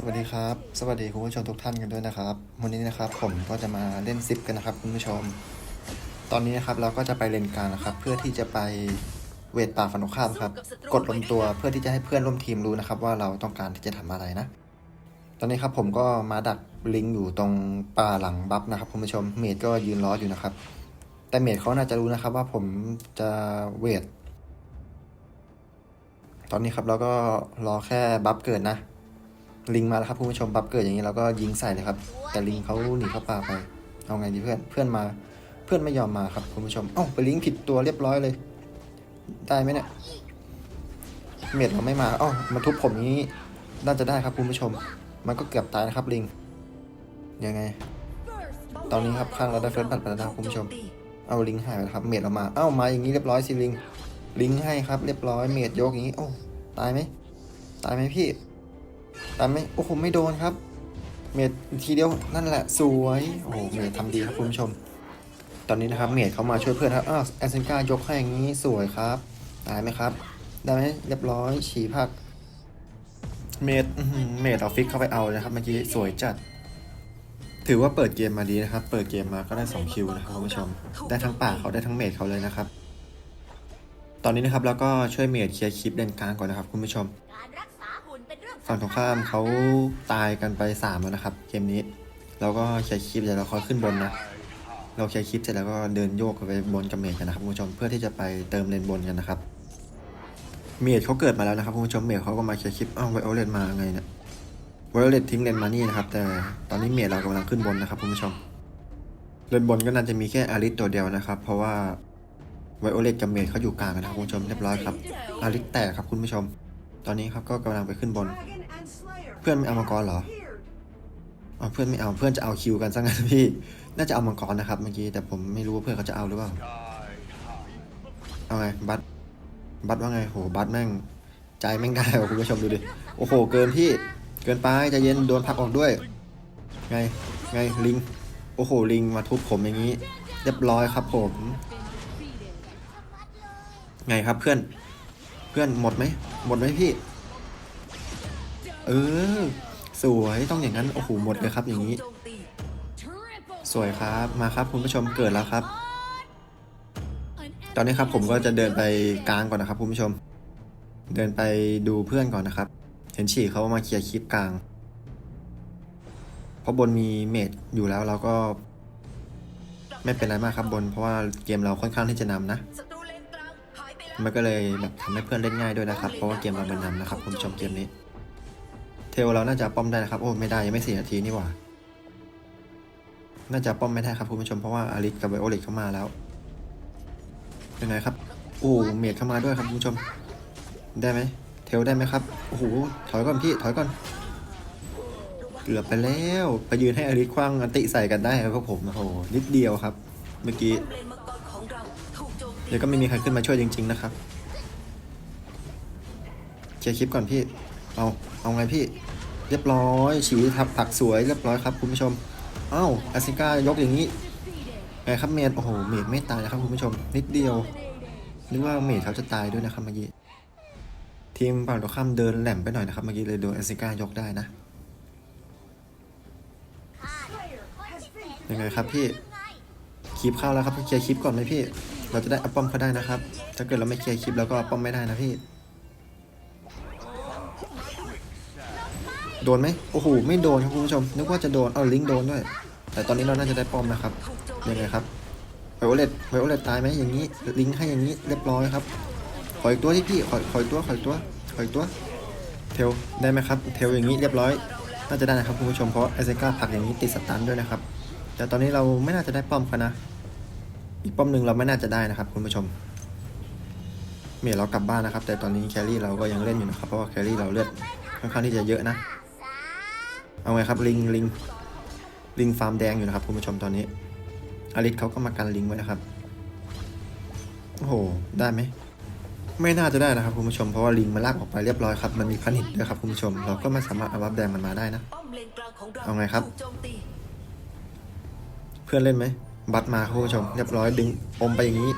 สวัสดีครับ สวัสดีคุณผู้ชมทุกท่านกันด้วยนะครับ วันนี้นะครับผมก็จะมาเล่นซิปกันนะครับคุณผู้ชม ตอนนี้นะครับเราก็จะไปเลนกลางนะครับ เพื่อที่จะไปเวทป่าฝันตรงข้ามครับ กดลงตัวเพื่อที่จะให้เพื่อนร่วมทีมรู้นะครับ ว่าเราต้องการที่จะทำอะไรนะ ตอนนี้ครับผมก็มาดักลิงอยู่ตรงป่าหลังบัฟนะครับคุณผู้ชม เมดก็ยืนรออยู่นะครับ แต่เมดเขาน่าจะรู้นะครับว่าผมจะเวท ตอนนี้ครับเราก็รอแค่บัฟเกิดนะ ลิงมาแล้วครับคุณผู้ชมบัฟเกิดอย่างนี้เราก็ยิงใส่เลยครับ แต่ลิงเขาหนีเข้าป่าไป เอาไงดีเพื่อนเพื่อนมาเพื่อนไม่ยอมมาครับคุณผู้ชมเอ้าไปลิงผิดตัวเรียบร้อยเลย ได้ไหมเนี่ยเม็ดเราไม่มาเอ้ามาทุบผมนี้น่าจะได้ครับคุณผู้ชม มันก็เกือบตายนะครับลิงยังไง ตอนนี้ครับข้างเราได้เฟิร์สบัตรไปแล้วนะคุณผู้ชม เอาลิงหายไปครับเมดออกมา เอ้ามาอย่างนี้เรียบร้อยสิลิงลิงให้ครับเรียบร้อยเมดยกอย่างนี้โอ้ตายไหมตายไหมพี่ ตายไหมโอ้โหไม่โดนครับ เมดทีเดียวนั่นแหละสวยโอ้โหเมดทำดีครับคุณผู้ชม ตอนนี้นะครับเมดเขามาช่วยเพื่อนครับอ้าวแอนเซนกายกให้อย่างนี้สวยครับ ตายไหมครับ ได้ไหมเรียบร้อยฉีผักเมดเมดเอาฟิกเข้าไปเอาเลยนะครับเมื่อกี้สวยจัด ถือว่าเปิดเกมมาดีนะครับ เปิดเกมมาก็ได้2คิวนะครับคุณผู้ชม ได้ทั้งป่าเขาได้ทั้งเมดเขาเลยนะครับ ตอนนี้นะครับเราก็ช่วยเมดเคลียร์คลิปเลนกลางก่อนนะครับคุณผู้ชม ฝั่งตรงข้ามเขาตายกันไปสามแล้วนะครับ เกมนี้เราก็เคลียร์คลิปเดี๋ยวเราคอยขึ้นบนนะ เราเคลียร์คลิปเสร็จแล้วก็เดินโยกไปบนกับเมดกันนะครับคุณผู้ชมเพื่อที่จะไปเติมเลนบนกันนะครับ เมดเขาเกิดมาแล้วนะครับคุณผู้ชมเมดเขาก็มาเคลียร์คลิปอ้าวไวโอเลตมาไงเนี่ยไวโอเลตทิ้งเลนมานี่นะครับ แต่ตอนนี้เมดเรากำลังขึ้นบนนะครับคุณผู้ชมเลนบนก็น่าจะมีแค่อาริสตัวเดียวนะครับ เพราะว่าไวโอเลตกับเมดเขาอยู่กลางกันนะครับคุณผู้ชมเรียบร้อยครับอาริสแตกครับคุณผู้ชม ตอนนี้ครับก็กำลังไปขึ้นบน เพื่อนไม่เอามังกรเหรออ๋อเพื่อนไม่เอาเพื่อนจะเอาคิวกันซะงั้นพี่ น่าจะเอามังกรนะครับเมื่อกี้แต่ผมไม่รู้ว่าเพื่อนเขาจะเอาหรือเปล่า เอาไงบัตบัตว่าไงโหบัตแม่ง ใจแม่งได้ว่ะคุณผู้ชมดูดิ โอ้โห เกินพี่เกินไปใจเย็นโดนพักออกด้วย ไงไงลิง โอ้โหลิงมาทุบผมอย่างนี้ เรียบร้อยครับผม ไงครับเพื่อนเพื่อนหมดไหมหมดไหมพี่ เออ สวยต้องอย่างนั้นโอ้โหหมดเลยครับอย่างนี้ สวยครับมาครับคุณผู้ชมเกิดแล้วครับ ตอนนี้ครับผมก็จะเดินไปกลางก่อนนะครับคุณผู้ชม เดินไปดูเพื่อนก่อนนะครับ เห็นฉี่เขามาเคลียร์คลิปกลาง เพราะบนมีเมดอยู่แล้วเราก็ ไม่เป็นไรมากครับบน เพราะว่าเกมเราค่อนข้างที่จะนำนะ มันก็เลยแบบทำให้เพื่อนเล่นง่ายด้วยนะครับ เพราะว่าเกมเราเป็นนำนะครับคุณผู้ชมเกมนี้ เทลเราน่าจะป้อมได้นะครับ โอ้ไม่ได้ยังไม่สี่นาทีนี่หว่า น่าจะป้อมไม่ได้ครับคุณผู้ชมเพราะว่าอาริสกับไวโอเลตเข้ามาแล้วยังไงครับ โอ้เมดเข้ามาด้วยครับคุณผู้ชม ได้ไหมเทลได้ไหมครับ โอ้โห ถอยก่อนพี่ ถอยก่อน เกือบไปแล้ว ไปยืนให้อาริสคว้างอันติใส่กันได้ครับผม โอ้โห นิดเดียวครับ เมื่อกี้ เดี๋ยวก็ไม่มีใครขึ้นมาช่วยจริง ๆ นะครับเคลียร์คลิปก่อนพี่ เอา เอาไงพี่ เรียบร้อยฉีทับผักสวยเรียบร้อยครับคุณผู้ชม เอ้าอาซิก้ายกอย่างนี้ไงครับเมดโอ้โหเมดไม่ตายนะครับคุณผู้ชม นิดเดียวนึกว่าเมดเขาจะตายด้วยนะครับเมื่อกี้ทีมฝั่งตรงข้ามเดินแหลมไปหน่อยนะครับเมื่อกี้เลยโดนอาซิก้ายกได้นะยังไงครับพี่คลิปเข้าแล้วครับเคลียร์คลิปก่อนไหมพี่ เราจะได้อัพป้อมเขาได้นะครับ ถ้าเกิดเราไม่เคลียร์คลิปแล้วก็อัป้อมไม่ได้นะพี่ โดนไหมโอ้โห ไม่โดนครับคุณผู้ชม นึกว่าจะโดน เอาลิงก์โดนด้วย แต่ตอนนี้เราน่าจะได้ป้อมนะครับยังไงครับไวโอเลตไวโอเลตตายไหมอย่างนี้ ลิงก์ให้อย่างนี้เรียบร้อยครับ ขออีกตัวที่พี่ ขอขออีกตัว ขออีกตัว ขออีกตัว เทลได้ไหมครับ เทลอย่างนี้เรียบร้อย น่าจะได้นะครับคุณผู้ชม เพราะไอเซก้าผักอย่างนี้ติดสตันด้วยนะครับ แต่ตอนนี้เราไม่น่าจะได้ป้อมกันนะ อีกป้อมหนึ่งเราไม่น่าจะได้นะครับ คุณผู้ชม เมยเรากลับบ้านนะครับ แต่ตอนนี้แครี่เราก็ยังเล่นอยู่นะครับ เพราะว่าแครี่เราเลือดค่อนข้างที่จะเยอะนะ เอาไงครับลิงลิงลิงฟาร์มแดงอยู่นะครับคุณผู้ชมตอนนี้ อลิสเขาก็มากันลิงไว้นะครับ โอ้โห ได้ไหม ไม่น่าจะได้นะครับคุณผู้ชม เพราะว่าลิงมันลากออกไปเรียบร้อยครับ มันมีพันิชด้วยครับคุณผู้ชม เราก็ไม่สามารถเอาวับแดงมันมาได้นะ เอาไงครับ เพื่อนเล่นไหม บัตมาครับคุณผู้ชมเรียบร้อยดึงอมไปอย่างนี้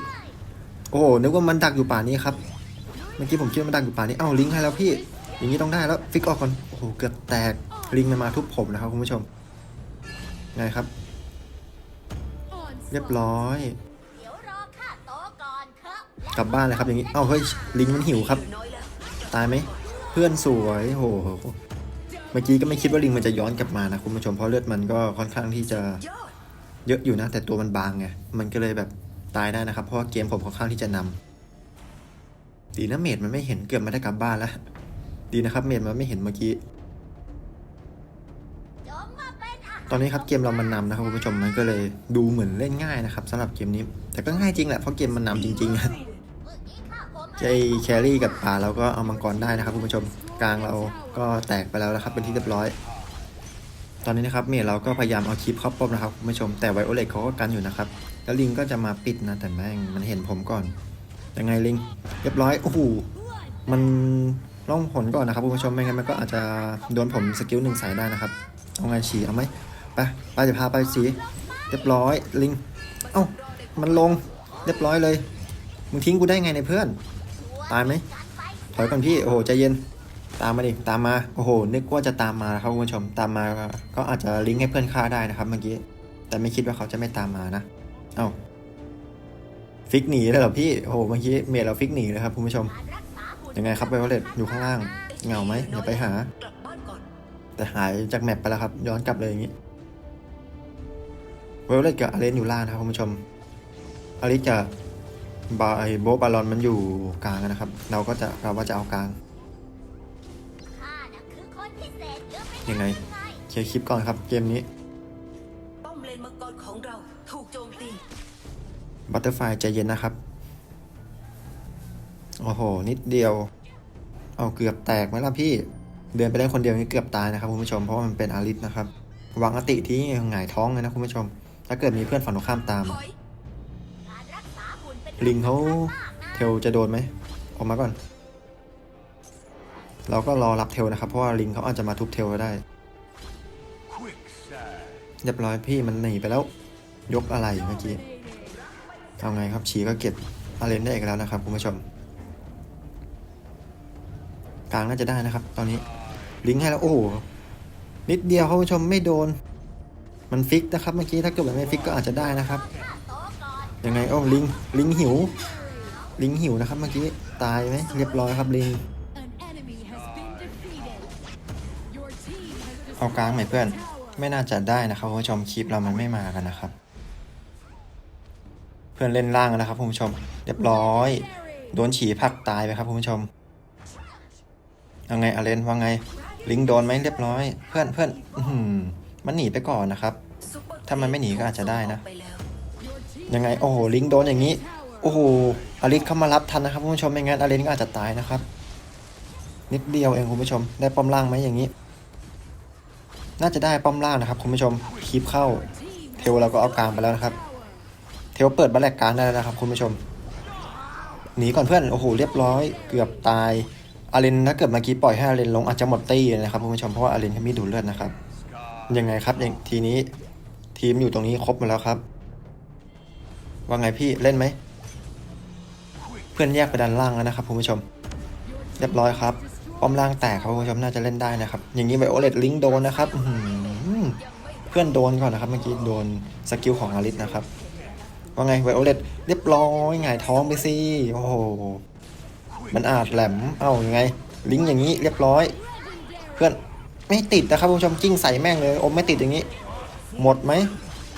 โอ้โหนึกว่ามันดักอยู่ป่านี้ครับเมื่อกี้ผมคิดว่ามันดักอยู่ป่านี้เอ้าลิงให้แล้วพี่ อย่างนี้ต้องได้แล้วฟิกออกก่อนโอ้โหเกือบแตกลิงมันมาทุบผมนะครับคุณผู้ชมไงครับ เรียบร้อย กลับบ้านเลยครับอย่างนี้เอ้าเฮ้ยลิงมันหิวครับ ตายไหมเพื่อนสวยโหเมื่อกี้ก็ไม่คิดว่าลิงมันจะย้อนกลับมานะคุณผู้ชมเพราะเลือดมันก็ค่อนข้างที่จะ เยอะอยู่นะ แต่ตัวมันบางไง มันก็เลยแบบตายได้นะครับ เพราะว่าเกมผมค่อนข้างที่จะนำดีนะเมดมันไม่เห็นเกือบไม่ได้กลับบ้านแล้ว ดีนะครับ เมดมันไม่เห็นเมื่อกี้ตอนนี้ครับเกมเรามันนำนะครับคุณผู้ชมมันก็เลยดูเหมือนเล่นง่ายนะครับสำหรับเกมนี้ แต่ก็ง่ายจริงแหละเพราะเกมมันนำจริงๆเมื่แครี่กับป่าเราก็เอามังกรได้นะครับคุณผู้ชมกลางเราก็แตกไปแล้วนะครับเป็นที่เรียบร้อย ตอนนี้นะครับเมยเราก็พยายามเอาคลิปเข้าป้อมนะครับคุณผู้ชมแต่ไวโอเลตเขาก็กันอยู่นะครับ แล้วลิงก็จะมาปิดนะแต่แม่งมันเห็นผมก่อนยังไงลิงเรียบร้อยโอ้โหมันล่องผลก่อนนะครับคุณผู้ชมไม่งั้นมันก็อาจจะโดนผมสกิลหนึ่งใส่ได้นะครับเอาไงฉีเอาไหมไปไปจะพาไปสีเรียบร้อยลิงเอ้ามันลงเรียบร้อยเลยมึงทิ้งกูได้ไงในเพื่อน ตายไหมถอยก่อนพี่โอ้โหใจเย็น ตามมาดิตามมาโอ้โหนึกว่าจะตามมาครับคุณผู้ชมตามมาก็อาจจะลิงก์ให้เพื่อนฆ่าได้นะครับเมื่อกี้แต่ไม่คิดว่าเขาจะไม่ตามมานะเอ้าฟิกหนีเลยเหรอพี่โอ้โหเมื่อกี้เมดเราฟิกหนีเลยครับคุณผู้ชมยังไงครับไวโอเลตอยู่ข้างล่างเหงาไหมอย่าไปหา แต่หายจากแมปไปแล้วครับย้อนกลับเลยอย่างนี้ไวโอเลตกับอาเลนอยู่ล่างนะครับคุณผู้ชมอาริสกับบาไอโบบาลอนมันอยู่กลางนะครับ เราก็จะเราว่าจะเอากลาง ยอะไปยังไงไงเคลียร์คลิปก่อนครับเกมนี้ป้อมเลนมังกรของเราถูกโจมตีบัตเตอร์ไฟใจเย็นนะครับ โอ้โห นิดเดียว เอาเกือบแตกไหมล่ะพี่ เดินไปได้คนเดียวนี่เกือบตายนะครับคุณผู้ชม เพราะว่ามันเป็นอาริสนะครับ วางอติที่หงายท้องเลยนะคุณผู้ชม ถ้าเกิดมีเพื่อนฝั่งตรงข้ามตามถอะอยการรักษาหุ่นเป็นลิงเขาเทลจะโดนไหมออกมาก่อน เราก็รอรับเทลนะครับ เพราะว่าลิงเขาอาจจะมาทุบเทลก็ได้ เรียบร้อยพี่มันหนีไปแล้ว ยกอะไรเมื่อกี้ เอาไงครับฉีก็เก็บอาเลนได้อีกแล้วนะครับคุณผู้ชม กลางน่าจะได้นะครับ ตอนนี้ลิงให้แล้วโอ้โหนิดเดียวคุณผู้ชมไม่โดน มันฟิกนะครับเมื่อกี้ถ้าเกิดมันไม่ฟิกก็อาจจะได้นะครับยังไงโอ้ลิงลิงหิว ลิงหิวนะครับเมื่อกี้ตายไหมเรียบร้อยครับลิง เอากลางไหมเพื่อน ไม่น่าจะได้นะครับคุณผู้ชมคลิปเรามันไม่มากันนะครับ เพื่อนเล่นล่างแล้วนะครับคุณผู้ชม เรียบร้อย โดนฉี่พักตายไปครับคุณผู้ชมเอาไงอาเลนว่าไง ลิงโดนไหมเรียบร้อย เพื่อนเพื่อนอืมันหนีไปก่อนนะครับ ถ้ามันไม่หนีก็อาจจะได้นะ ยังไงโอ้โหลิงโดนอย่างนี้โอ้โหอาริสเข้ามารับทันนะครับคุณผู้ชมไม่งั้นอาริสก็อาจจะตายนะครับ นิดเดียวเองคุณผู้ชม ได้ป้อมล่างไหมอย่างนี้ น่าจะได้ป้อมล่างนะครับคุณผู้ชมคลิปเข้า เทลเราก็เอากลางไปแล้วนะครับ เทลเปิดบัลแลกกลางได้แล้วนะครับคุณผู้ชมหนีก่อนเพื่อนโอ้โหเรียบร้อย เกือบตายอาเลนถ้าเกิดเมื่อกี้ปล่อยให้อาเลนลงอาจจะหมดตี้นะครับคุณผู้ชมเพราะว่าอาเลนเขามีดูดเลือดนะครับยังไงครับอย่างทีนี้ทีมอยู่ตรงนี้ครบหมดแล้วครับ ว่าไงพี่เล่นไหม เพื่อนแยกไปด้านล่างแล้วนะครับคุณผู้ชม เรียบร้อยครับ ป้อมล่างแตกครับคุณผู้ชมน่าจะเล่นได้นะครับ อย่างนี้ไวโอเลตลิงโดนนะครับอืเพื่อนโดนก่อนนะครับเมื่อกี้โดนสกิลของอาริสนะครับว่าไงไวโอเลตเรียบร้อยหงายท้องไปสิโอ้โหมันอาจแหลมเอ้ายังไง ลิงอย่างนี้เรียบร้อย เพื่อนไม่ติดนะครับคุณผู้ชมกิ้งใส่แม่งเลยอมไม่ติดอย่างนี้ หมดไหม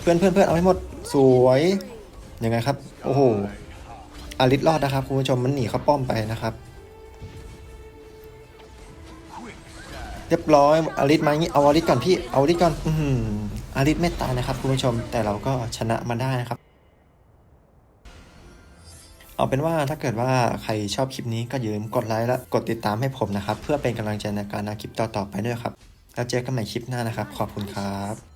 เพื่อนเพื่อนเพื่อนเอาให้หมดสวยยังไงครับ โอ้โหอาริสรอดนะครับคุณผู้ชมมันหนีเข้าป้อมไปนะครับ รียบร้อยอาริสมาอย่างนี้เอาอาริสก่อนพี่เอาอาริสก่อนอือหืออาริสไม่ตายนะครับคุณผู้ชมแต่เราก็ชนะมาได้นะครับ เอาเป็นว่าถ้าเกิดว่าใครชอบคลิปนี้ก็อย่าลืมกดไลค์และกดติดตามให้ผมนะครับ เพื่อเป็นกำลังใจในการทำคลิปต่อๆไปด้วยครับแล้วเจอกันใหม่คลิปหน้านะครับ ขอบคุณครับ